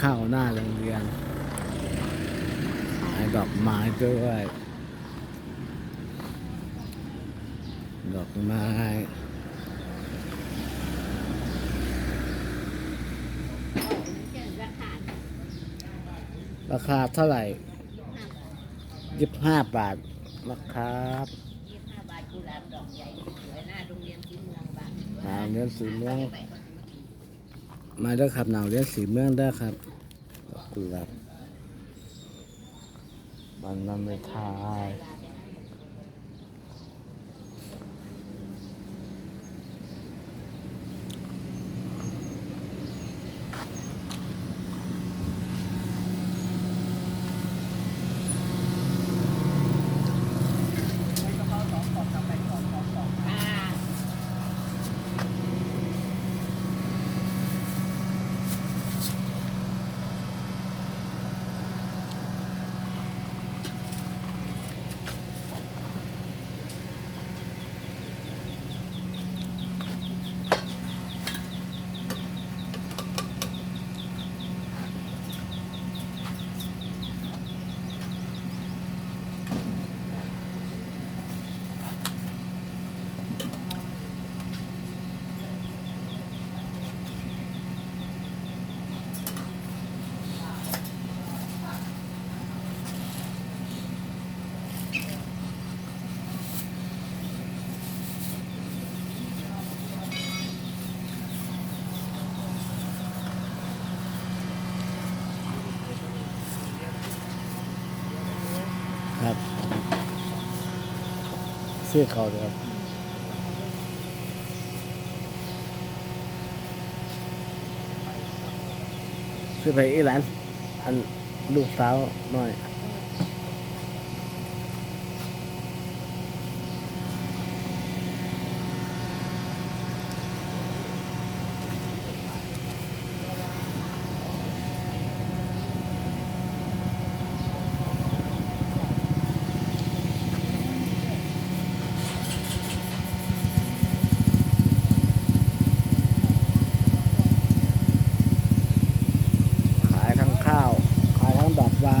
เข้าหน้าโรงเรียนขายดอกไม้ด้วยดอกไม้ราคาเท่าไหร่ยี่สิบห้าบาทนะครับยี่สิบห้าบาทกุหลาบดอกใหญ่สวยหน้าโรงเรียนที่เมืองบางหนาวเลี้ยงสีเมือง มาเด้อครับหนาวเลี้ยงสีเมืองเด้ครับ กุหลาบมันมันไม่ทาย เสื้อเขาเลยครับซื้อไปอีหลานอันลูกสาวน้อย ขายทั้งข้าว ขายทั้งดอกไม้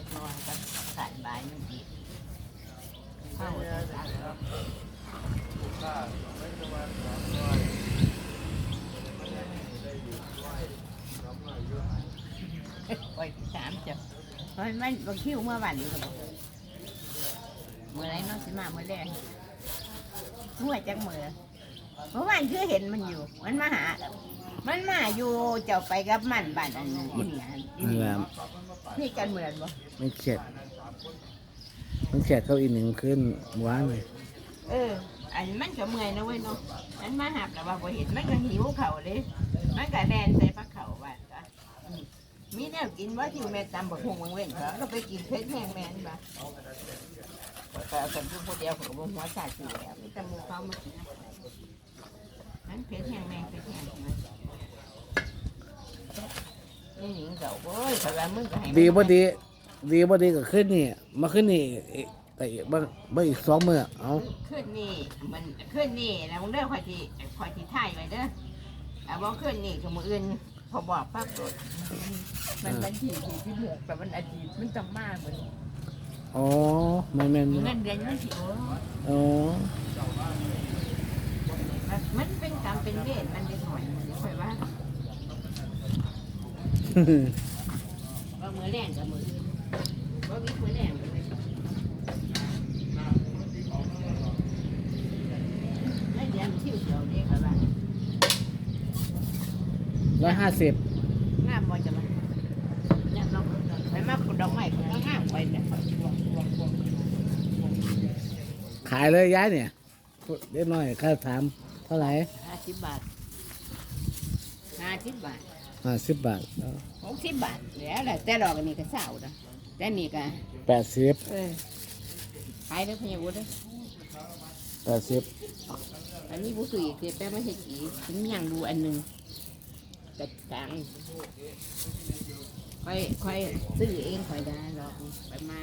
ะนอนก็ใส่ใบายมันดีเข้าปล่อยที่สามจ้ะเพราะมันบางคิวเมื่อวันนี้ก็บเมื่อไรน้องสิมาเมื่อแรกหัวจักเมื่อเมื่อวานคือเห็นมันอยู่ มันมาหา มันมาอยู่เจ้าไปกับมันบ้านอันนั้นอีเนี่ยอีนั่นแหเนี่ยละนี่กันเหมือนบ่ไม่เข็ดมันเข็ดเข้าอีกหนึ่งขึ้นหวานเลยเออ อันมันก็เมื่อยนะเว้ยเนาะมันมาหับแต่ว่าพอเห็นมันก็หิวเข่าวเลยมันก็แดนใส่ปลาเข่าว่าจ้ะอืมมีแนวกินว่าที่แม่ตำบักฮงบางเว้นเขาก็ไปกินเพชรแห้งแม่นบ่แต่คนที่ผู้เดียวเขาก็บ่หัวชาติแล้วมีแต่หมูเขามากินนะมันเพชรแห้งแม่งเพชรแห้งนะ นี่หนิงเก่าโอ้ยแต่ว่ามึงก็ให้ดีบ่ดีดีบ่ดีก็ขึ้นนี่มาขึ้นนี่อีกแต่อีกบ้างบ้างอีกสองมือเอาขึ้นนี่มันขึ้นนี่แล้วมึงเด้อคอยที่คอยที่ถ่ายไว้เด้อแต่ว่าขึ้นนี่กับมืออื่นพอบอกปั๊บโดมันมันที่ที่ที่หกแต่มันอดีตมันจำมากเหมือนอ๋อไม่แม่นเงินเดือนมันสิโอ้อ๋อมันเป็นกรรมเป็นเวรมันเป็นหอยมันคอยว่า กับมือบ่วิมือแรงเลยแล้วเดี๋ยวมันชิวเฉียวด็กอะไรร้อยห้าสิบงามบ่จะมาเนี่ยน้องไปมาปลูกดอกไม้ก็งามไปเนี่ยขายเลยย้ายเนี่ยเล็กน้อยค่าถามเท่าไหร่ห้าสิบบาทห้าสิบบาท ห้าสิบบาทหกสิบบาทแล้วแหละแต่ดอกอันนี้ก็เศร้านะแต่นี่ก็แปดสิบเออขายได้พะยาวุฒิแปดสิบอันนี้บุสุอีกเดี๋ยวแป๊บไม่ใช่กี่ถึงยังดูอันหนึ่งกระตังค่อยค่อยซื้อเองค่อยได้หรอกไปมา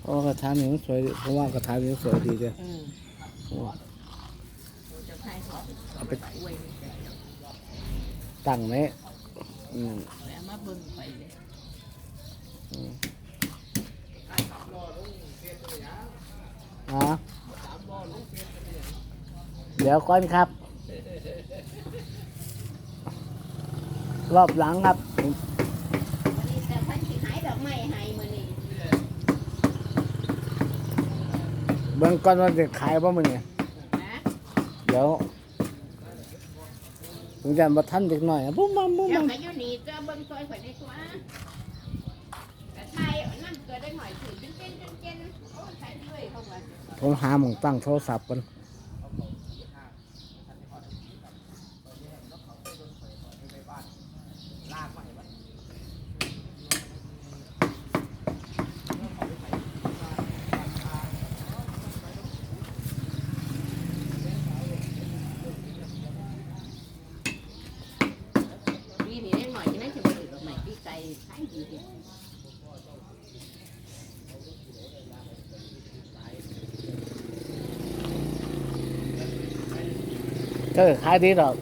เพราะว่ากระถางนี่มันสวยดีเพราะว่ากระถางนี่สวยดีเลยเออโอ้ จะขายของเอาไป อวย ตั้งไว้อืมแล้วมาเบิ่งไปเลยอ๋อเดี๋ยวก่อนครับ รอบหลังครับ วันนี้แต่พันสิขายดอกไม้ให้มื้อนี้เบิ่งก่อนว่าจะขายบ่มื้อนี้นะเดี๋ยว ถึงจะมาทันเด็กหน่อยอะปุ๊บมัมปุ๊บเดี๋ยมัวมก็อยู่นี่จะเบิ่งซอยข่อยในตัวกระไทยนั่นเกิดได้หน่อยถือจนเจนจนเจนโอ้ยใส่ด้วยเข้ามา ผมหาหมองตั้งโทรศัพท์กัน ปีนี้ได้หน่อยจะได้จะมาถือด อกไม้ปีไก่ขายดีดีก็ขายดีดอก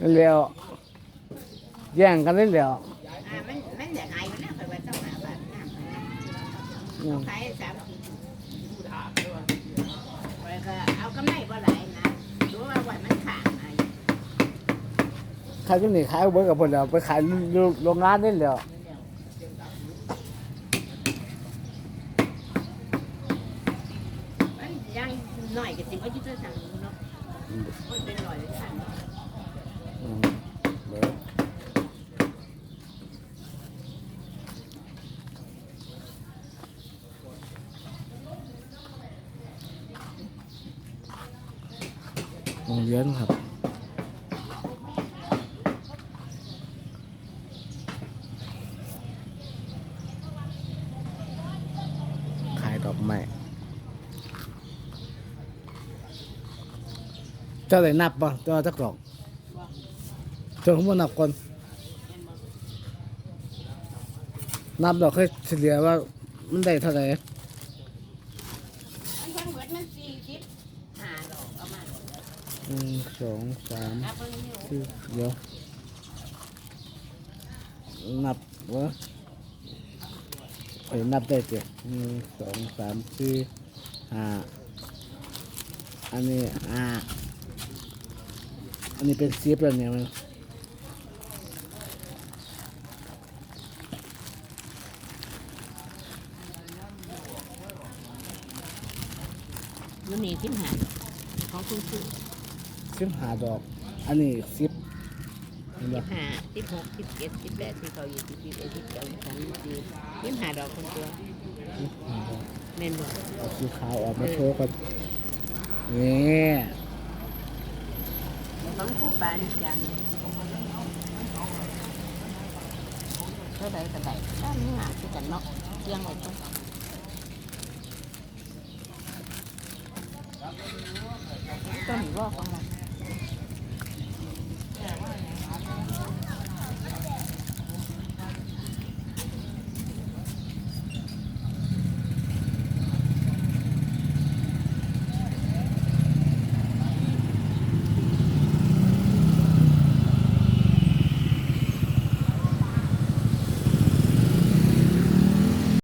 นั่นเร็วแย่งกันเล่นเร็วอ่ามันมันได้ขายมันแล้วไปว่าเจ้าหน้าบ้านน้ำไปนะอืมขายสามขีดดูถามด้วยไปก็เอากำไรบ่หลายนะรู้ว่าวันมันขาดไอ้ขายที่นี่ขายเบิร์กับพวกเราไปขายโรงงานเล่นเร็วมันยังหน่อยก็สิว่าจะจะสั่งเนาะมันเป็นหน่อยเลยสั่งอืมเดี๋ย วงเรียนครับขายดอกไม้เจ้าได้นับป่ะเจ้าจักดอก เจ้าเขามนับก่อนนับดอกให้เฉลี่ยว่ามันได้เท่าไหร่มันทั้งหมดมันสี่สิบห้าดอกเอามาหนึ่งสองสามนับเพิ่งนี่สี่เดี๋ยวนับวะไปนับได้เจ็ดหนึ่งสองสามสี่ห้าอันนี้ห้าอันนี้เป็นสิบแล้วเนี่ยมัน มันนี่สิบห้าของคุณคือสิบห้าดอก อันนี้สิบเห็นสิปะบห้าสิบหกสิบเจ็ดสิบแปดสิบเก้ายี่สิบยี่สิบเอ็ดสิบสองสิบสามสิบสี่สิบห้าดอกคนตัวสิบห้าดอกแม่นบ่เอาสีขาวออกมาโชว์กันนี่ของคู่ปานจันก็ได้ก็ได้ถ้ามีหาคือกันเนาะเที่ยงไว้ต้องต้น ว่าของเรา